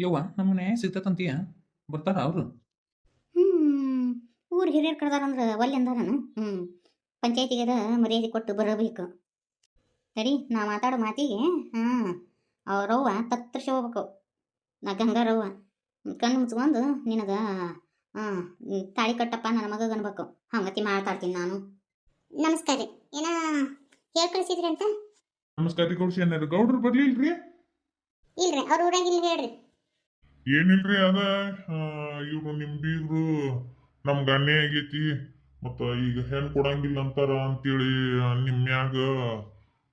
ಯವ್ವ ನಮ್ಗೆ ನ್ಯಾಯ ಸಿಗ್ತೈತಂತೀಯ ಬರ್ತಾರ ಅವರು ಹ್ಮ್ ಊರ್ ಹಿರಿಯರ್ ಕರೆದಾರಂದ್ರ ಒಲ್ಲೆ ಅಂದಾರನ ಹ್ಮ್ ಪಂಚಾಯತಿಗೆ ಮರ್ಯಾದೆ ಕೊಟ್ಟು ಬರಬೇಕು. ಸರಿ ನಾ ಮಾತಾಡೋ ಮಾತಿಗೆ ಹಾಂ ಅವ್ರವ್ವ ತತ್ರ ಹೋಗ್ಬೇಕು. ನಾ ಗಂಗಾರವ್ವ ಕಣ್ಣು ಮುಚ್ಕೊಂಡು ನಿನಗ ಹಾಂ ತಾಳಿ ಕಟ್ಟಪ್ಪ ನನ್ನ ಮಗ ಅನ್ಬೇಕು. ಹಂಗತಿ ಮಾತಾಡ್ತೀನಿ ನಾನು. ನಮಸ್ಕಾರ ರೀ. ಏನ ಹೇಳ್ ಕಳಿಸಿದ್ರಿ ಅಂತ? ನಮಸ್ಕಾರ ಗೌಡ್ರು ಬರ್ಲಿಲ್ರಿ? ಇಲ್ರಿ ಅವ್ರ ಊರಾಗ ಇಲ್ಲ ಹೇಳ್ರಿ. ಏನಿಲ್ರಿ ಅದ? ಇವ್ರು ನಿಮ್ ಬೀಗ್ರು ನಮ್ಗ ಅನ್ಯಾಯ ಆಗೈತಿ ಮತ್ತ ಈಗ ಹೆಣ್ ಕೊಡಂಗಿಲ್ಲ ಅಂತಾರ ಅಂತೇಳಿ ನಿಮ್ ಮ್ಯಾಗ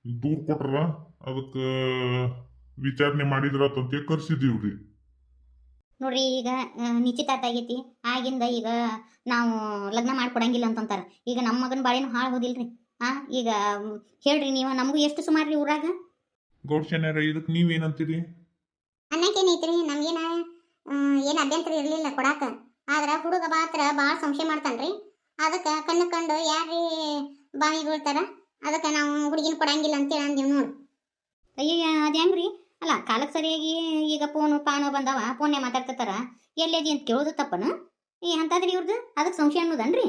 ದೂರ್ ಕೊಟ್ರ ಅದಕ್ಕ ವಿಚಾರಣೆ ಮಾಡಿದ್ರತ್ತಂತೆ ಕರ್ಸಿದೀವ್ರಿ. ನೋಡ್ರಿ ಈಗ ನಿಶ್ಚಿತ ನಿಶ್ಚಿತಾರ್ಥ ಆಗೈತಿ. ಆಗಿಂದ ಈಗ ನಾವು ಲಗ್ನ ಮಾಡ್ಕೊಡಂಗಿಲ್ಲ ಅಂತಂತಾರ. ಈಗ ನಮ್ಮ ಮಗನ ಬಾಳೆನು ಹಾಳು ಹೋದಿಲ್ರಿ. ಆ ಈಗ ಹೇಳ್ರಿ ನೀವು ನಮಗೂ ಎಷ್ಟು ಸುಮಾರು ರೀ ಊರಾಗ? ಗೌಡ್ಶನ್ಯಾರ ಇದಕ್ಕೆ ನೀವೇನಂತೀರಿ? ಏನು ಅಭ್ಯಂತರ ಇರಲಿಲ್ಲ ಕೊಡಾಕ. ಆದ್ರೆ ಹುಡುಗ ಮಾತ್ರ ಭಾಳ ಸಂಶಯ ಮಾಡ್ತಾನ್ರಿ. ಅದಕ್ಕೆ ಕಣ್ಣು ಕಂಡು ಯಾರೀ ಬಾವಿ ಬೀಳ್ತಾರ ಅದಕ್ಕೆ ನಾವು ಹುಡುಗಿನ ಕೊಡಂಗಿಲ್ಲ ಅಂತೇಳಿ ಅಂದೀವಿ ನೋಡಿ. ಅಯ್ಯಯ್ಯ, ಅದು ಅಲ್ಲ ಕಾಲಕ್ಕೆ ಸರಿಯಾಗಿ ಈಗ ಫೋನು ಪಾನು ಬಂದವ ಫೋನ್ನೇ ಮಾತಾಡ್ತಿರ್ತಾರ. ಎಲ್ಲೇದಿ ಅಂತ ಕೇಳೋದು ತಪ್ಪನ? ಏ, ಅಂತದ್ರಿ ಇವ್ರದ್ದು ಅದಕ್ಕೆ ಸಂಶಯ ಅನ್ನೋದನ್ರಿ?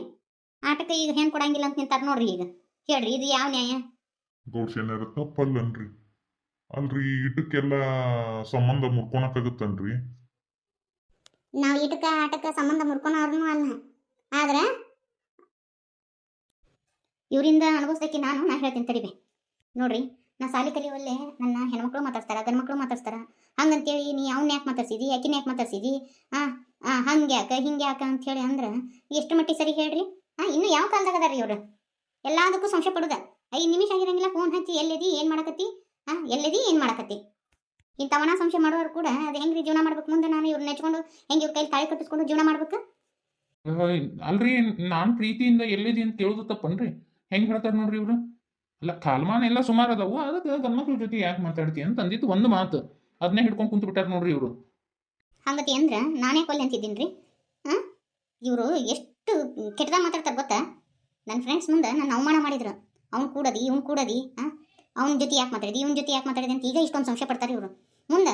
ಆಟಕ್ಕೆ ಈಗ ಹೆಣ್ಣು ಕೊಡಂಗಿಲ್ಲ ಅಂತ ನಿಂತಾರ ನೋಡ್ರಿ ಈಗ. ಹೇಳ್ರಿ, ಇದು ಯಾವ ನ್ಯಾಯ? ಗೌಡ್ಸೇನಾರ ತಪ್ಪಲ್ಲನ್ರಿ. ಅಲ್ರಿ, ಇದಕ್ಕೆಲ್ಲ ಸಂಬಂಧ ಮುರ್ಕೊಳಕಾಗತ್ತನ್ರಿ ನಾವು ಇಟಕ, ಆಟಕ ಸಂಬಂಧ ಮುರ್ಕೊಳೋರ್ನು ಅಲ್ಲ. ಆದ್ರೆ ಇವರಿಂದ ಅನುಭವಿಸ್ದಕ್ಕೆ ನಾನು, ನಾ ಹೇಳ್ತೀನಿ ತಡಿಬೆ ನೋಡ್ರಿ, ನಾ ಸಾಲಿ ಕಲಿಯುವಲ್ಲೇ ನನ್ನ ಹೆಣ್ಮಕ್ಳು ಮಾತಾಡ್ತಾರ ಗಂಡ್ಮಕ್ಳು ಮಾತಾಡ್ತಾರ ಹಂಗಂತೇಳಿ ನೀ ಅವ್ನ ಯಾಕೆ ಮಾತಾಡ್ಸಿದಿ, ಯಾಕಿನ ಯಾಕೆ ಮಾತಾಡ್ಸಿದಿ? ಆ ಆ ಹಂಗೆ ಯಾಕ ಹಿಂಗೆ ಯಾಕ ಅಂತೇಳಿ ಅಂದ್ರೆ ಎಷ್ಟು ಮಟ್ಟಿಗೆ ಸರಿ ಹೇಳ್ರಿ? ಆ, ಇನ್ನು ಯಾವ ಕಾಲದಾಗ ಅದಾರ ಇವ್ರು? ಎಲ್ಲದಕ್ಕೂ ಸಂಶಯ ಪಡುದ ಐದು ನಿಮಿಷ ಆಗಿರಂಗಿಲ್ಲ, ಫೋನ್ ಹಚ್ಚಿ, ಎಲ್ಲಿದಿ, ಏನು ಮಾಡಕತ್ತಿ? ಆ, ಎಲ್ಲಿದಿ, ಏನು ಮಾಡಕತ್ತಿ? ಇಂಥವನ ಸಂಶಯ ಮಾಡೋರು ಕೂಡ ಅದು ಹೆಂಗ್ರಿ ಜೀವನ ಮಾಡ್ಬೇಕು ಮುಂದೆ ನಾನು ಇವ್ರು ನೆಚ್ಕೊಂಡು ಹೆಂಗೆ ಇವ್ರ ಕೈಲಿ ತಾಳಿ ಕಟ್ಟಿಸ್ಕೊಂಡು ಜೀವನ ಮಾಡ್ಬೇಕು? ಅಲ್ರಿ ನಾನು ಪ್ರೀತಿಯಿಂದ ಎಲ್ಲಿದೆ ಅಂತ ಕೇಳೋದು ತಪ್ಪನ್ರಿ. ಹೆಂಗ್ ಹೇಳ್ತಾರ ನೋಡ್ರಿ ಇವ್ರು? ಅಲ್ಲ ಕಾಲ್ಮಾನ ಎಲ್ಲ ಸುಮಾರು ಅದಾವು ಅದಕ್ಕೆ ಗಂಡ್ಮಕ್ಳ ಜೊತೆ ಯಾಕೆ ಮಾತಾಡ್ತಿ ಅಂತ ಅಂದಿದ್ದು ಒಂದು ಮಾತು. ಅದನ್ನೇ ಹಿಡ್ಕೊಂಡು ಕುಂತು ಬಿಟ್ಟಾರ ನೋಡ್ರಿ ಇವರು. ಹಂಗತಿ ಅಂದ್ರ ನಾನೇ ಕೊಲ್ಲಿ ಅಂತಿದ್ದೀನಿ ರೀ ಹಾಂ? ಇವರು ಎಷ್ಟು ಕೆಟ್ಟದಾಗ ಮಾತಾಡ್ತಾರೆ ಗೊತ್ತಾ? ನನ್ನ ಫ್ರೆಂಡ್ಸ್ ಮುಂದೆ ನನ್ನ ಅವಮಾನ ಮಾಡಿದ್ರು. ಅವ್ನು ಕೂಡದಿ ಇವ್ನು ಕೂಡದಿ ಹಾಂ? ಅವ್ನ ಜೊತೆ ಯಾಕೆ ಮಾತಾಡಿದಿ ಇವ್ನ ಜೊತೆ ಯಾಕೆ ಮಾತಾಡಿದೆ ಅಂತ ಈಗ ಇಷ್ಟೊಂದು ಸಂಶಯ ಪಡ್ತಾರೆ ಇವರು. ಮುಂದೆ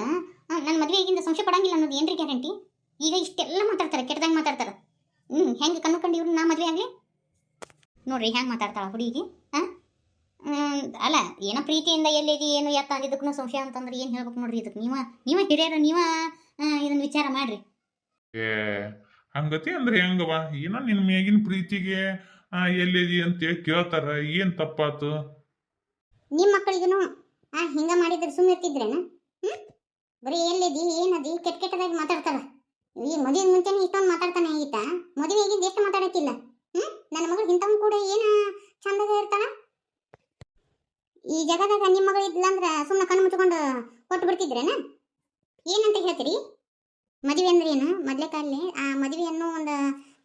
ನನ್ನ ಮದುವೆ ಈಗಿಂದ ಸಂಶಯ ಪಡಂಗಿಲ್ಲ ಅನ್ನೋದು ಏನ್ರಿ ಗ್ಯಾರಂಟಿ? ಈಗ ಇಷ್ಟೆಲ್ಲ ಮಾತಾಡ್ತಾರೆ ಕೆಟ್ಟದಾಗ ಮಾತಾಡ್ತಾರೆ. ಹ್ಞೂ ಹೆಂಗೆ ಕಣ್ಣು ಕಂಡು ಇವ್ರು ನಾ ಮದುವೆ ಆಗಲಿ? ನೋಡ್ರಿ ಹೆಂಗೆ ಮಾತಾಡ್ತಾಳ ಹುಡುಗಿ ಹಾಂ ಅಲ್ಲ ಏನೋ ಪ್ರೀತಿಯಿಂದ ಎಲ್ಲಿದಿ ಏನು ಎತ್ತ ಅಂದಿದ್ದಕ್ಕೂ ಸಂಶಯ ಅಂತಂದ್ರೆ ಏನು ಹೇಳ್ಬೇಕು ನೋಡ್ರಿ ಇದಕ್ಕೆ ನೀವ ನೀವ ಹಿರಿಯರು ನೀವ ಇದನ್ನು ವಿಚಾರ ಮಾಡ್ರಿ. ಏ ಹಂಗತಿ ಅಂದ್ರೆ ಹೆಂಗವ ಏನೋ ನಿನ್ ಮೇಗಿನ ಪ್ರೀತಿಗೆ ಎಲ್ಲಿದಿ ಅಂತೇಳಿ ಕೇಳ್ತಾರ ಏನ್ ತಪ್ಪಾತು? ನಿಮ್ಮ ಮಕ್ಕಳಿಗೂ ಹಿಂಗ ಮಾಡಿದ್ರೆ ಸುಮ್ಮನೆ ಇರ್ತಿದ್ರೇನ ಬರೀ ಎಲ್ಲಿದಿ, ಏನದಿ? ಕೆಟ್ಟ ಕೆಟ್ಟದಾಗಿ ಮಾತಾಡ್ತಾರ ಈ ಮದುವೆ ಮುಂಚೆನೆ ಇಷ್ಟೊಂದು ಮಾತಾಡ್ತಾನೆ ಈತ. ಮದುವೆ ಆಗಿದ್ದು ಎಷ್ಟು ಮಾತಾಡಕ್ಕಿಲ್ಲ ಹ್ಮ್? ನನ್ನ ಮಗಳು ಇಂಥವ್ ಕೂಡ ಏನ ಚಂದಾಗ ಇರ್ತಾಳ? ಈ ಜಗದಾಗ ನಿಮ್ಮ ಮಗಳು ಇದ್ಲಂದ್ರ ಸುಮ್ಮನೆ ಕಣ್ಣು ಮುಚ್ಕೊಂಡು ಕೊಟ್ಟು ಬಿಡ್ತಿದ್ರೇನ? ಏನಂತ ಹೇಳ್ತೀರಿ? ಮದುವೆ ಅಂದ್ರೆ ಏನು ಮೊದ್ಲೇ ಕಾಲಲ್ಲಿ ಆ ಮದುವೆ ಅನ್ನೋ ಒಂದು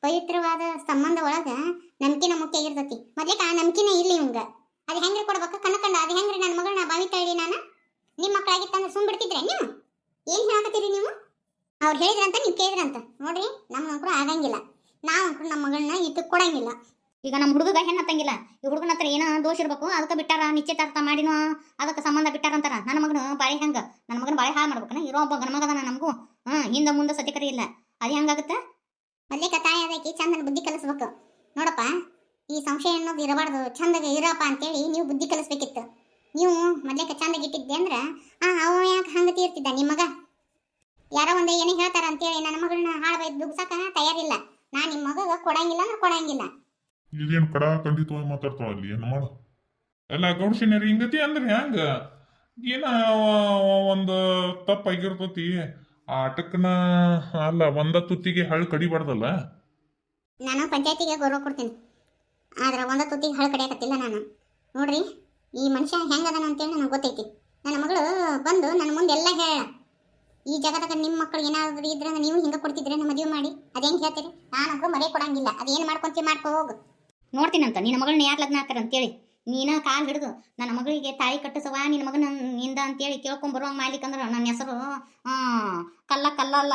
ಪವಿತ್ರವಾದ ಸಂಬಂಧ ಒಳಗ ನಂಬಿಕೆನ ಮುಖ್ಯ ಆಗಿರ್ತತಿ ಮೊದ್ಲೇ ಆ ನಂಬಿಕೆನೇ ಇರ್ಲಿ ಇವಂಗ ಅದು ಹೆಂಗ್ರಿ ಕೊಡ್ಬೇಕು ಕಣ್ಣ ಕಂಡ ಅದು ಹೆಂಗ್ರಿ ನನ್ನ ಮಗಳನ್ನ ಬಾವಿ ತಳ್ಳಿ ನಾನು ಮಕ್ಕಳಾಗಿತ್ತಂದ್ರೆ ಸುಮ್ ಬಿಡ್ತಿದ್ರೆ ನೀವು? ಏನ್ ಹೇಳಕತ್ತೀರಿ ನೀವು? ಅವ್ರು ಹೇಳಿದ್ರಂತ ನೀವು ಕೇಳಿದ್ರಂತ. ನೋಡ್ರಿ ನಮ್ಮ ಮಕ್ಕಳು ಆಗಂಗಿಲ್ಲ. ನಾವು ನಮ್ಮ ಮಗಳನ್ನ ಇದಕ್ಕೆ ಕೊಡಂಗಿಲ್ಲ. ಈಗ ನಮ್ಮ ಹುಡುಗ ಹೆಣ್ಣು ಹತ್ತಂಗಿಲ್ಲ. ಈ ಹುಡುಗನ ಹತ್ರ ಏನೋ ದೋಷ ಇರಬೇಕು? ಅದಕ್ಕೆ ಬಿಟ್ಟಾರ, ನಿಶ್ಚಿತಾರ್ಥ ಮಾಡಿನೋ? ಅದಕ್ಕೆ ಸಂಬಂಧ ಬಿಟ್ಟಾರ ಅಂತಾರ? ನನ್ನ ಮಗನ ಬಾಳೆ ಹೆಂಗ? ನನ್ನ ಮಗನ ಬಾಳೆ ಹಾಳು ಮಾಡ್ಬೇಕನ ಇರೋ ಒಬ್ಬ ಗಣ ನಮಗೂ? ಹ್ಮ್ ಹಿಂದೆ ಮುಂದೆ ಸತ್ಯಕರಿ ಇಲ್ಲ. ಅದು ಹೆಂಗಾಗುತ್ತೆ ಮೊದಲೇ ತಾಯಿ ಅದಕ್ಕೆ ಚಂದನ ಬುದ್ಧಿ ಕಲಿಸ್ಬೇಕು. ನೋಡಪ್ಪ, ಈ ಸಂಶಯ ಅನ್ನೋದು ಇರಬಾರ್ದು. ಚಂದಗೆ ಇರಪ್ಪ ಅಂತೇಳಿ ನೀವು ಬುದ್ಧಿ ಕಲಿಸ್ಬೇಕಿತ್ತು. ನೀವು ಮೊದ್ಲೇಕ ಚಂದಾಗ ಇಟ್ಟಿದ್ದೆ ಅಂದ್ರ ಆ ಅವ ಯಾಕೆ ಹಂಗ ತೀರ್ತಿದ್ದ ನಿಮ್ಮ ಮಗ? ಯಾರೋ ಒಂದೇ ಏನೇ ಹೇಳ್ತಾರ ಅಂತೇಳಿ ನನ್ನ ಮಗಳನ್ನ ಹಾಳು ಬೈದ್ ದುಗ್ಸಕ ತಯಾರಿಲ್ಲ. ನಾ ನಿಮ್ಮ ಮಗ ಕೊಡಂಗಿಲ್ಲ ಅಂದ್ರೆ ಕೊಡಂಗಿಲ್ಲ. ಇದೇನ್ ಕಡ ಖಂಡಿತವಾಗಿ ಮಾತಾಡ್ತಾವ ಅಲ್ಲಿ? ಏನು ಮಾಡ. ಅಲ್ಲ ಗೌಡ್ಸಿನರಿ ಹಿಂಗತಿ ಅಂದ್ರೆ ಹೆಂಗ? ಏನ ಒಂದು ತಪ್ಪಾಗಿರ್ತತಿ. ಆ ಆಟಕ್ಕನ ಅಲ್ಲ ಒಂದ ತುತ್ತಿಗೆ ಹಳ್ಳು ಕಡಿಬಾರ್ದಲ್ಲ ನಾನು ಪಂಚಾಯತಿಗೆ ಗೌರವ ಕೊಡ್ತೀನಿ. ಆದ್ರೆ ಒಂದ ತುತ್ತಿಗೆ ಹಳ ಕಡಿಯಕತ್ತಿಲ್ಲ ನಾನು. ನೋಡ್ರಿ ಈ ಮನುಷ್ಯ ಹೆಂಗದಾನ ಅಂತೇಳಿ ನನಗೆ ಗೊತ್ತೈತಿ. ನನ್ನ ಮಗಳು ಬಂದು ನನ್ನ ಮುಂದೆ ಎಲ್ಲ ಹೇಳ. ಈ ಜಗದಾಗ ನಿಮ್ಮ ಮಕ್ಕಳು ಏನಾದರೂ ಇದ್ರೆ ನೀವು ಹಿಂಗೆ ಕೊಡ್ತಿದ್ರೆ ನಮ್ಮ ಮದುವೆ ಮಾಡಿ. ಅದೇನು ಹೇಳ್ತೀರಿ? ನಾನೊಬ್ಬರು ಮರೆ ಕೊಡಂಗಿಲ್ಲ. ಅದೇನು ಮಾಡ್ಕೊಂತೀವಿ ಮಾಡ್ಕೊ ಹೋಗು. ನೋಡ್ತೀನಂತ. ನಿನ್ನ ಮಗಳನ್ನ ಯಾರು ಲಗ್ನ ಹಾಕಾರ ಅಂತೇಳಿ. ನೀನ ಕಾಲು ಹಿಡಿದು ನನ್ನ ಮಗಳಿಗೆ ತಾಳಿ ಕಟ್ಟಿಸುವ ನಿನ್ನ ಮಗನ ನಿಂದ ಅಂತೇಳಿ ಕೇಳ್ಕೊಂಬರುವಂಗೆ ಮಾಡ್ಲಿಕ್ಕಂದ್ರೆ ನನ್ನ ಹೆಸರು ಕಲ್ಲ ಕಲ್ಲ ಅಲ್ಲ.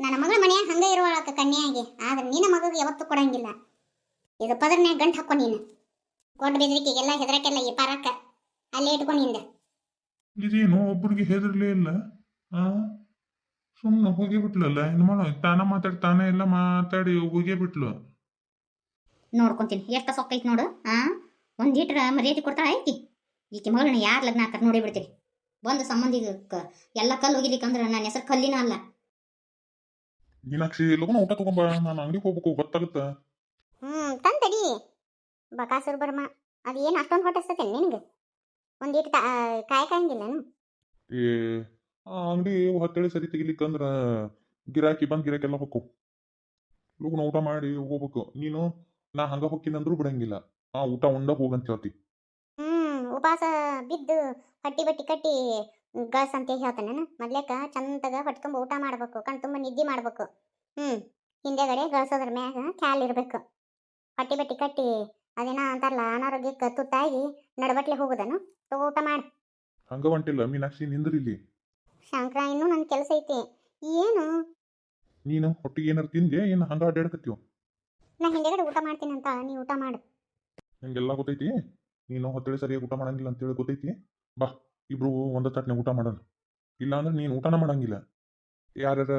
ನನ್ನ ಮಗಳ ಮನೆಯಾಗ ಹಂಗೆ ಇರುವಳಕ್ಕ ಕನ್ಯಾಗಿ ಆದ್ರೆ ನಿನ್ನ ಮಗಳಿಗೆ ಯಾವತ್ತೂ ಕೊಡಂಗಿಲ್ಲ. ಇದು ಪದರ್ನ್ಯಾಗ ಗಂಟು ಹಾಕೋ ನೀನು. ಕೊಟ್ಟು ಎಲ್ಲ ಹೆದರಕ್ಕೆಲ್ಲ ಈ ಪಾರಕ್ಕ ಇಟ್ಕೊಂಡು ಹಿಂದೆ. ಇದೇನು ಒಬ್ರಿಗೆ ಹೆದರ್ಲೇ ಇಲ್ಲ ಆ? ಸುಮ್ಮನೆ ಹೋಗಿ ಬಿಟ್ಲಲ್ಲ ಏನು ಮಾಡೋ ತಾನ ಮಾತಾಡಿ ತಾನೇ ಎಲ್ಲ ಮಾತಾಡಿ ಹೋಗೇ ಬಿಟ್ಲು. ನೋಡ್ಕೊಂತೀನಿ ಎಷ್ಟು ಸೊಕ್ಕೈತಿ ನೋಡು ಆ? ಒಂದು ಲೀಟ್ರ್ ಮರ್ಯಾದೆ ಕೊಡ್ತಾಳ ಐತಿ ಈಕೆ ಮಗಳನ್ನ ಯಾರ ಲಗ್ನ ಹಾಕರ್ ನೋಡಿ ಬಿಡ್ತೀರಿ ಒಂದು ಸಂಬಂಧಿಕ ಎಲ್ಲ ಕಲ್ಲು ಹೋಗಿಲಿಕ್ಕಂದ್ರೆ ನನ್ನ ಹೆಸರು ಕಲ್ಲಿನ ಅಲ್ಲ. ಮೀನಾಕ್ಷಿ ಲಗ್ನ ಊಟ ತಗೊಂಬ ನಾನು ಅಂಗಡಿಗೆ ಹೋಗ್ಬೇಕು ಗೊತ್ತಾಗುತ್ತ? ಹ್ಞೂ ತಂತಡಿ ಬಕಾಸುರ್ ಬರ್ಮ ಅದು ಏನು ಅಷ್ಟೊಂದು ಹೊಟ್ಟಿಸ್ತತೆ ನಿನಗೆ? ಒಂದು ಇಟ್ಟು ಕಾಯ ಕಾಯಂಗಿಲ್ಲನು ಏ ಆ ಅಂಗಡಿ ಹತ್ತೇಳಿ ಸರಿ ತೆಗಿಲಿಕ್ಕಂದ್ರ ಗಿರಾಕಿ ಬಂದು ಗಿರಾಕೆಲ್ಲ ಹೊಕ್ಕು. ಲೋಕನ ಊಟ ಮಾಡಿ ಹೋಗ್ಬೇಕು. ನೀನು ನಾ ಹಂಗ ಹೊಕ್ಕಿನಂದ್ರೂ ಬಿಡಂಗಿಲ್ಲ. ಆ ಊಟ ಉಂಡ ಹೋಗಂತ ಹೇಳ್ತಿ. ಹ್ಮ್ ಉಪವಾಸ ಬಿದ್ದು ಹಟ್ಟಿ ಬಟ್ಟಿ ಕಟ್ಟಿ ಗಸ್ ಅಂತ ಹೇಳ್ತಾನೆ ಮೊದ್ಲೇಕ ಚಂದಾಗ ಹೊಟ್ಕೊಂಬ ಊಟ ಮಾಡ್ಬೇಕು ಕಣ್ ತುಂಬ ನಿದ್ದೆ ಮಾಡ್ಬೇಕು. ಹ್ಮ್ ಹಿಂದೆಗಡೆ ಗಳಸೋದ್ರ ಮ್ಯಾಗ ಖ್ಯಾಲ್ ಇರ್ಬೇಕು. ಹಟ್ಟಿ ಬಟ್ಟಿ ಕಟ್ಟಿ ಅದೇನ ಅಂತಾರಲ್ಲ ಅನಾರೋಗ್ಯಕ್ಕೆ ತುತ್ತಾಗಿ ನಡಬಟ್ಲೆ ಹೋಗುದನು ತಗೋ ಊಟ ಮಾಡಿ. ಹಂಗ ಹೊಂಟಿಲ್ಲ ಮೀನಾಕ್ಷಿ ನಿಂದ್ರಿಲ್ಲಿ ಶಂಕರ ಇನ್ನೂ ನನ್ನ ಕೆಲಸ ಐತಿ. ಏನು? ನೀನು ಹೊಟ್ಟಿಗೆ ಏನಾರು ತಿಂದೆ ಏನು ಹಂಗ ಅಡ್ಡಾಡಕತ್ತೀವ ನಾ ಹಿಂದೆಗಡೆ ಊಟ ಮಾಡ್ತೀನಿ ಅಂತ ನೀ ಊಟ ಮಾಡು. ನಿಂಗೆಲ್ಲ ಗೊತ್ತೈತಿ? ನೀನು ಹೊತ್ತೇಳಿ ಸರಿಯಾಗಿ ಊಟ ಮಾಡಂಗಿಲ್ಲ ಅಂತೇಳಿ ಗೊತ್ತೈತಿ? ಬಾ ಇಬ್ರು ಒಂದ ತಟ್ನೆ ಊಟ ಮಾಡೋಣ. ಇಲ್ಲ ಅಂದ್ರೆ ನೀನು ಊಟನ ಮಾಡಂಗಿಲ್ಲ. ಯಾರ್ಯಾರ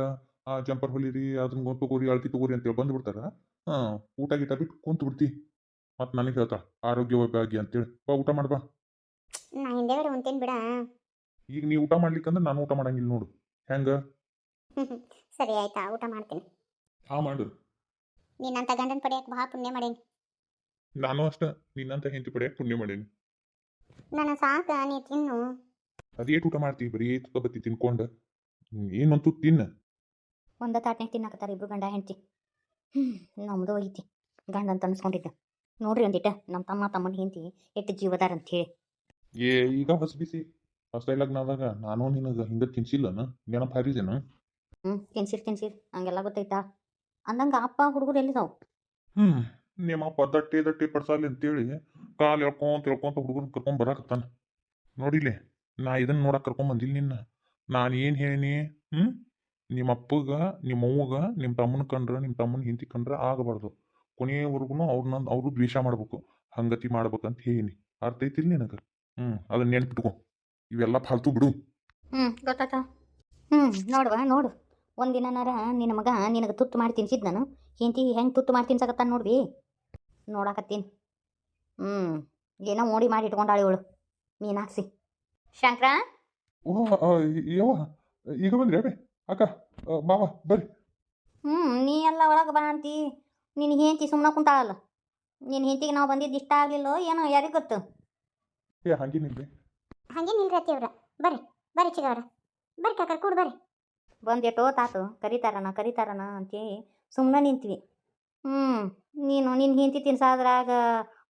ಆ ಜಂಪರ್ ಹೊಲಿರಿ ಅದನ್ನ ತಗೋರಿ ಅಳ್ತಿ ತಗೋರಿ ಅಂತೇಳಿ ಬಂದ್ಬಿಡ್ತಾರ. ಹಾ ಊಟ ಗೀಟ ಬಿಟ್ಟು ಕುಂತು ಬಿಡ್ತಿ ಮತ್ತೆ ನನಗೆ ಹೇಳ್ತಾ ಅಂತ ಅಂತೇಳಿ ಬಾ ಊಟ ಮಾಡ್ಬಾ ನಾ ಹಿಂದೆಗಡೆ ಒಂದೇನ್ ಬಿಡ. ಈಗ ನೀ ಊಟ ಮಾಡ್ಲಿಕ್ಕಂದ್ರೆ ನಾನು ಊಟ ಮಾಡಂಗಿಲ್ಲ ನೋಡು ಹೆಂಗ? ಸರಿ ಆಯ್ತಾ ಊಟ ಮಾಡ್ತೀನಿ. ಆ ಮಾಡು. ನಿನ್ನಂತ ಗಂಡನ ಪಡೆಯಕ್ಕೆ ಬಹಳ ಪುಣ್ಯ ಮಾಡೇನಿ. ನಾನು ಅಷ್ಟ ನಿನ್ನಂತ ಹೆಂಡತಿ ಪಡೆಯಕ್ಕೆ ಪುಣ್ಯ ಮಾಡೇನಿ. ನನ್ನ ಸಾಕ ನೀ ತಿನ್ನು. ಅದೇಟ್ ಊಟ ಮಾಡ್ತೀವಿ ಬರೀ ತುತ್ತ ಬತ್ತಿ ತಿನ್ಕೊಂಡು ಏನಂತೂ ತಿನ್ನ. ಒಂದ ತಾಟ್ನಾಗ ತಿನ್ನಕತ್ತಾರ ಇಬ್ರು ಗಂಡ ಹೆಂಡತಿ. ನಮ್ದು ಐತಿ ಗಂಡ ಅಂತ ಅನ್ಸ್ಕೊಂಡಿದ್ದೆ. ನೋಡ್ರಿ ಒಂದಿಟ್ಟ ನಮ್ಮ ತಮ್ಮ ತಮ್ಮನ ಹೆಂಡತಿ ಎಷ್ಟು ಜೀವದಾರ ಅಂತ ಹೇಳಿ ಏ ಈಗ ಹೊಸ ಬಿಸಿ. ಹೊಸ ಲಗ್ನದಾಗ ನಾನು ನಿನಗೆ ಹಿಂಗೆ ತಿನ್ಸಿಲ್ಲನ? ನೆನಪು ಹಾರಿದೇನು ಹ್ಞೂ ತಿನ್ಸಿರ್ ತಿನ್ಸಿರ್. ಹಂಗೆಲ್ಲ ಗೊತ್ತೈತಾ? ಅಂದಂಗೆ ಅಪ್ಪ ಹುಡುಗರು ಎಲ್ಲಿದಾವು? ಹ್ಮ್ ನಿಮ್ಮಪ್ಪ ದಟ್ಟಿ ದಟ್ಟಿ ಪಡ್ಸಾಲಿ ಅಂತೇಳಿ ಕಾಲು ಎಳ್ಕೊಂತ ಎಳ್ಕೊಂತ ಹುಡುಗರು ಕರ್ಕೊಂಡ್ ಬರಾಕತ್ತಾನ. ನೋಡಿಲೆ ನಾ ಇದನ್ನ ನೋಡಕ್ ಕರ್ಕೊಂಡ್ ಬಂದಿಲ್ಲ ನಿನ್ನ. ನಾನು ಏನು ಹೇಳಿನಿ? ಹ್ಮ್ ನಿಮ್ಮ ಅಪ್ಪಗ ನಿಮ್ಮ ಅವ್ವಗ ನಿಮ್ಮ ತಮ್ಮನ ಕಂಡ್ರ ನಿಮ್ಮ ತಮ್ಮನ ಹಿಂತಿ ಕಂಡ್ರ ಆಗಬಾರ್ದು. ಕೊನೆಯವರೆಗೂ ಅವ್ರನ್ನ ಅವರು ದ್ವೇಷ ಮಾಡ್ಬೇಕು ಹಂಗತಿ ಮಾಡ್ಬೇಕಂತ ಹೇಳಿ ಅರ್ಥ ಐತಿಲ್ಲ ನಿನಗೆ? ಹ್ಮ್ ಅದನ್ನ ನೆನ್ಪಿಟ್ಕೊ. ಇವೆಲ್ಲ ಫಾಲ್ತು ಬಿಡು. ಹ್ಞೂ ಗೊತ್ತಾತ ಹ್ಞೂ ನೋಡುವ ನೋಡು. ಒಂದಿನನಾರ ನಿನ್ನ ಮಗ ನಿನಗೆ ತುತ್ತು ಮಾಡಿ ತಿನ್ಸಿದ್ ನಾನು. ಹಿಂತಿ ಹೆಂಗೆ ತುತ್ತು ಮಾಡಿ ತಿನ್ಸಕತ್ತಾನ ನೋಡ್ವಿ? ನೋಡಾಕತ್ತೀನಿ. ಹ್ಞೂ ಏನೋ ಮೋಡಿ ಮಾಡಿ ಇಟ್ಕೊಂಡಾಳೆ ಇವಳು. ಮೀನಾಕ್ಸಿ ಶಂಕರ? ಯವ್ವ ಈಗ ಬಂದ್ರಿ ಅಕ್ಕ ಬಾವಾ ಮಾವ ಬರ್ರಿ. ಹ್ಞೂ ನೀ ಎಲ್ಲ ಒಳಗೆ ಬಾ ಅಂತಿ. ನಿನ್ನ ಹೆಂಡತಿ ಸುಮ್ಮನೆ ಕುಂತಾಳಲ್ಲ? ನಿನ್ನ ಹೆಂಡತಿಗೆ ನಾವು ಬಂದಿದ್ದು ಇಷ್ಟ ಆಗಲಿಲ್ಲೋ ಏನೋ ಯಾರಿಗೆ ಗೊತ್ತು? ಏ ಹಂಗೇನಿಲ್ರಿ ಹಂಗೇನಿಲ್ಲ ಅತ್ತಿಯವ್ರ ಬರ್ರಿ ಬರ್ರಿ ಚಿಗವ್ರ. ಬರ್ರಿ ಕಾಕ ಕೂಡ ಬರ್ರಿ. ಬಂದೆಟೋ ತಾತು ಕರಿತಾರಣ ಕರಿತಾರಣ ಅಂತೇಳಿ ಸುಮ್ಮನೆ ನಿಂತ್ವಿ. ಹ್ಞೂ ನೀನು ನಿನ್ನ ಹೆಂಡತಿ ತಿನ್ಸಾದ್ರಾಗ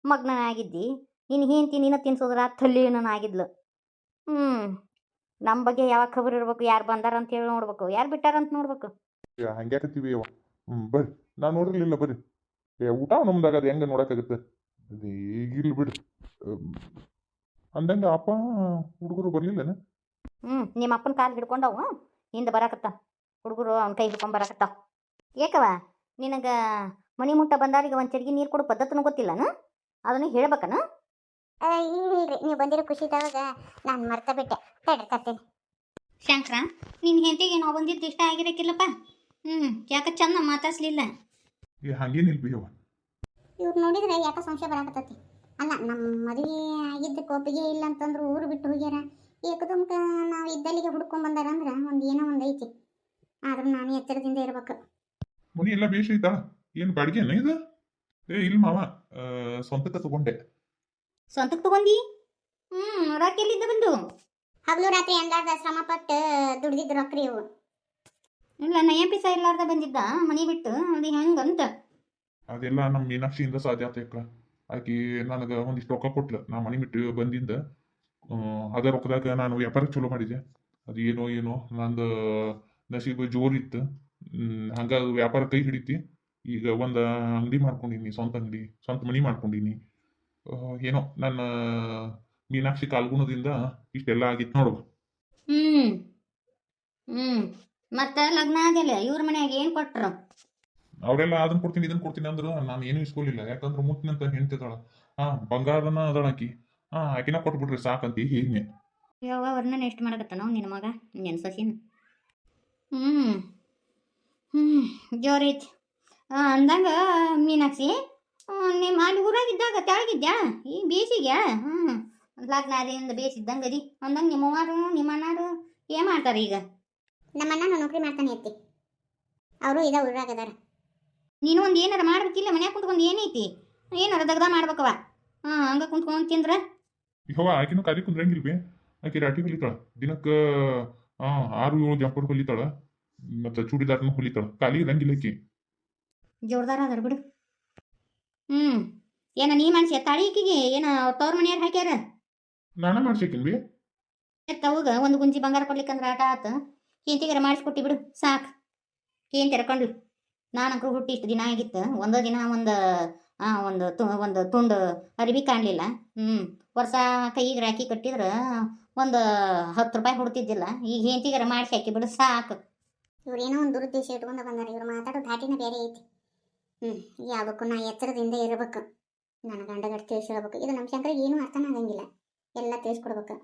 ಮಗ್ನ ಆಗಿದ್ದಿ ನಿನ್ನ ಹೆಂಡತಿ ನಿನ್ನ ತಿನ್ಸೋದ್ರಾಗ ನಾನು ಆಗಿದ್ಲು ಹ್ಞೂ ನಮ್ಮ ಬಗ್ಗೆ ಯಾವಾಗ ಖಬರ್ ಇರ್ಬೇಕು ಯಾರು ಬಂದಾರ ಅಂತ ಹೇಳಿ ನೋಡ್ಬೇಕು ಯಾರು ಬಿಟ್ಟಾರಂತ ನೋಡ್ಬೇಕು. ಹಂಗೆ ಹಂಗ್ಯಾಕತ್ತೀವಿ ಬರ್ರಿ. ನಾ ನೋಡಿರ್ಲಿಲ್ಲ ಬರ್ರಿ ಏ ಊಟ ನಮ್ದಾಗ ಅದು ಹೆಂಗೆ ನೋಡೋಕ್ಕಾಗುತ್ತೆ? ಅದು ಈಗಿಲ್ಲ ಬಿಡ್ರಿ ಅಂದಂಗೆ ಅಪ್ಪ ಹುಡುಗರು ಬರ್ಲಿಲ್ಲನ? ಹ್ಞೂ ನಿಮ್ಮ ಅಪ್ಪನ ಕಾಲು ಹಿಡ್ಕೊಂಡವು ಹಿಂದೆ ಬರಾಕತ್ತ ಹುಡುಗರು ಅವ್ನ ಕೈ ಹಿಡ್ಕೊಂಡು ಬರಾಕತ್ತಾವ. ಏಕವ ನಿನಗೆ ಮನಿ ಮುಟ್ಟ ಬಂದಾರಿಗೆ ಒಂದು ಚರಿಗೆ ನೀರು ಕೊಡೋ ಪದ್ಧತಿನೂ ಗೊತ್ತಿಲ್ಲನ? ಅದನ್ನು ಹೇಳ್ಬೇಕನ? ಇಲ್ರಿ ನೀವು ಬಂದಿರೋ ಖುಷಿ ಖುಷಿದಾಗ ನಾನು ಮರ್ತ ಬಿಟ್ಟೆ ತಡ್ರಿ ತರ್ತೀನಿ. ಶಂಕರ ನಿನ್ನ ಹೆಂಡತಿಗೆ ನಾವು ಬಂದಿದ್ದು ಇಷ್ಟ ಆಗಿರಕ್ಕಿಲ್ಲಪ್ಪ ಹ್ಞೂ ಯಾಕೆ ಚಂದ ಮಾತಾಡ್ಸ್ಲಿಲ್ಲ. ಏ ಹಂಗೇನಿಲ್ಲ ಇವ್ರು ನೋಡಿದ್ರೆ ಯಾಕ ಸಂಶಯ ಬರಾಕತ್ತೈತಿ. ಅಲ್ಲ ನಮ್ಮ ಮದುವೆ ಆಗಿದ್ದ ಕೋಪಿಗೆ ಇಲ್ಲ ಅಂತಂದ್ರೆ ಊರು ಬಿಟ್ಟು ಹೋಗ್ಯಾರ. ಏಕದಮ್ಕ ನಾವು ಇದ್ದಲ್ಲಿಗೆ ಹುಡ್ಕೊಂಡ್ ಬಂದಾರ ಅಂದ್ರೆ ಒಂದು ಏನೋ ಒಂದು ಐತಿ. ಆದ್ರೂ ನಾನು ಎಚ್ಚರದಿಂದ ಇರ್ಬೇಕು. ಮುನಿ ಎಲ್ಲ ಬೇಷ್ ಐತಾ? ಏನು ಏನ ಇದು? ಏ ಇಲ್ಲ ಮಾವ ಆ, ಸ್ವಂತಕ್ಕೆ ತಗೊಂಡೆ. ಸ್ವಂತಕ್ಕೆ ತಗೊಂಡಿ? ಹ್ಮ್ ರೊಕ್ಕ ಎಲ್ಲಿದ್ದ ಬಂದು? ಹಗಲು ರಾತ್ರಿ ಅಂದಾರ್ದ ಶ್ರಮ ಪಟ್ಟು ದುಡ್ದಿದ್ದು ರೊಕ್ಕ ಇವು. ಇಲ್ಲ ನಯ ಪಿಸ ಇಲ್ಲಾರ್ದ ಬಂದಿದ್ದ ಮನಿ ಬಿಟ್ಟು ಅದು ಹೆಂಗಂತ. ಅದೆಲ್ಲ ನಮ್ಮ ಮೀನಾಕ್ಷಿಯಿಂದ ಸಾಧ್ಯ ಆತಕ್ಕ ಆಕಿ ನನಗೆ ಒಂದಿಷ್ಟು ರೊಕ್ಕ ಕೊಟ್ಲ ನಾ ಮನೆ ಬಿಟ್ಟು ಬಂದಿಂದ. ಅದೇ ರೊಕ್ಕದಾಗ ನಾನು ವ್ಯಾಪಾರ ಚಲೋ ಮಾಡಿದೆ. ಅದು ಏನೋ ಏನೋ ನಂದು ನಸೀಬ ಜೋರಿತ್ತು ಹಂಗಾಗಿ ಹಂಗ ವ್ಯಾಪಾರ ಕೈ ಹಿಡಿತಿ. ಈಗ ಒಂದು ಅಂಗಡಿ ಮಾಡ್ಕೊಂಡಿನಿ ಸ್ವಂತ ಅಂಗಡಿ ಸ್ವಂತ ಮನಿ ಮಾಡ್ಕೊಂಡಿನಿ. ಏನೋ ನನ್ನ ಮೀನಾಕ್ಷಿ ಕಾಲ್ಗುಣದಿಂದ ಇಷ್ಟೆಲ್ಲ ಆಗಿತ್ತು ನೋಡು. ಹ್ಮ್ ಹ್ಞೂ ಮತ್ತೆ ಲಗ್ನ ಆಗಿಲ್ಲ ಇವ್ರ ಮನ್ಯಾಗ ಏನು ಕೊಟ್ರು? ಅವರೆಲ್ಲ ಅದನ್ನ ಕೊಡ್ತೀನಿ ಇದನ್ನ ಕೊಡ್ತೀನಿ ಅಂದ್ರು ನಾನು ಏನು ಇಸ್ಕೊಲಿಲ್ಲ. ಯಾಕಂದ್ರೆ ಮುತ್ತಿನಂತ ಹೆಂಡ್ತಿದಾಳ ಹಾ ಬಂಗಾರನ ಅದಳ ಆಕಿ. ಹಾ ಆಕಿನ ಕೊಟ್ಬಿಡ್ರಿ ಸಾಕಂತಿ ಹೀಗೆ? ಯಾವ ವರ್ಣನೆ ಎಷ್ಟು ಮಾಡಕತ್ತಾನ ನಿನ್ನ ಮಗ ನಿನ್ನ ಸಸಿನ ಹ್ಮ್ ಹ್ಞೂ ಜೋರೈತಿ ಅಂದಂಗ ಮೀನಾಕ್ಷಿ ನಿಮ್ಮ ಅಲ್ಲಿ ಊರಾಗಿದ್ದಾಗ ತೆಳಗಿದ್ಯಾ? ಈ ಬೇಸಿಗೆ ಹ್ಞೂ ಲಗ್ನ ಅದಿಂದ ಅದಿ ಅಂದಂಗೆ ನಿಮ್ಮ ಅಣ್ಣಾರು ಏನು ಮಾಡ್ತಾರೆ ಈಗ ನಮ್ಮ ಅಣ್ಣ ನೌಕರಿ ಮಾಡ್ತಾನೆ ಐತಿ ಅವರು ಇದ ಊರಾಗದಾರ ನೀನು ಒಂದು ಏನಾರ ಮಾಡ್ಬೇಕಿಲ್ಲ ಮನ್ಯಾಗ ಕುಂತ್ಕೊಂಡು ಏನೈತಿ ಏನಾರ ದಗ್ದ ಮಾಡ್ಬೇಕವ ಹಾಂ ಹಂಗ ಕುಂತ್ಕೊಂಡು ತಿಂದ್ರ? ಯವ್ವ ಆಕಿನೂ ಖಾಲಿ ಬಿ ಆಕಿ ರಾಟಿ ಹೊಲಿತಾಳ. ದಿನಕ್ಕ ಆ ಆರು ಏಳು ಜಂಪರ್ ಹೊಲಿತಾಳ. ಮತ್ತ ಚೂಡಿದಾರ್ನು ಹೊಲಿತಾಳ. ಖಾಲಿ ಇರಂಗಿಲ್ಲ ಆಕಿ. ಜೋರ್ದಾರ ಅದಾರ ಬಿಡು. ಹ್ಞೂ ಏನ ನೀ ಮನ್ಸಿ ತಾಳಿ ಈಕಿಗೆ ಏನ ತವ್ರ ಮನೆಯಾರ ಹಾಕ್ಯಾರ? ನಾನ ಮಾಡ್ಸೇಕಿನ್ವಿ? ತವಗ ಒಂದು ಗುಂಜಿ ಬಂಗಾರ ಕೊಡ್ಲಿಕ್ಕಂದ್ರೆ ಆಟ ಆತ. ಕೇಂತಿಗಾರ ಮಾಡಿಸ್ಕೊಟ್ಟಿ ಬಿಡು, ಸಾಕು. ಕೇಂತಿ ತೆರ್ಕೊಂಡು ನಾನಂಕರು ಹುಟ್ಟಿ ಇಷ್ಟು ದಿನ ಆಗಿತ್ತು, ಒಂದೋ ದಿನ ಒಂದು ಒಂದು ತು, ಒಂದು ತುಂಡು ಅರಿವಿ ಕಾಣಲಿಲ್ಲ. ಹ್ಞೂ ವರ್ಷ ಕೈಗೆ ರಾಕಿ ಕಟ್ಟಿದ್ರೆ ಒಂದು ಹತ್ತು ರೂಪಾಯಿ ಹುಡ್ತಿದ್ದಿಲ್ಲ. ಈಗ ಹೆಂತಿಗಾರ ಮಾಡಿಸಿ ಹಾಕಿ ಬಿಡು, ಸಾಕು. ಇವ್ರು ಏನೋ ಒಂದು ದುರುದ್ದೇಶ ಇಟ್ಕೊಂಡು ಬಂದಾರೆ, ಇವ್ರು ಮಾತಾಡೋ ಧಾಟಿನ ಬೇರೆ ಐತಿ. ಹ್ಞೂ ಯಾವಕ್ಕೂ ನಾ ಎಚ್ಚರದಿಂದ ಇರಬೇಕು. ನನ್ನ ಗಂಡಗಟ್ಟು ತಿಳಿಸಿ ಹೇಳ್ಬೇಕು ಇದು ನಮ್ಮ ಶಂಕರಿಗೆ ಏನೂ ಅರ್ಥನ ಆಗಂಗಿಲ್ಲ ಎಲ್ಲ ತಿಳಿಸ್ಕೊಡ್ಬೇಕು.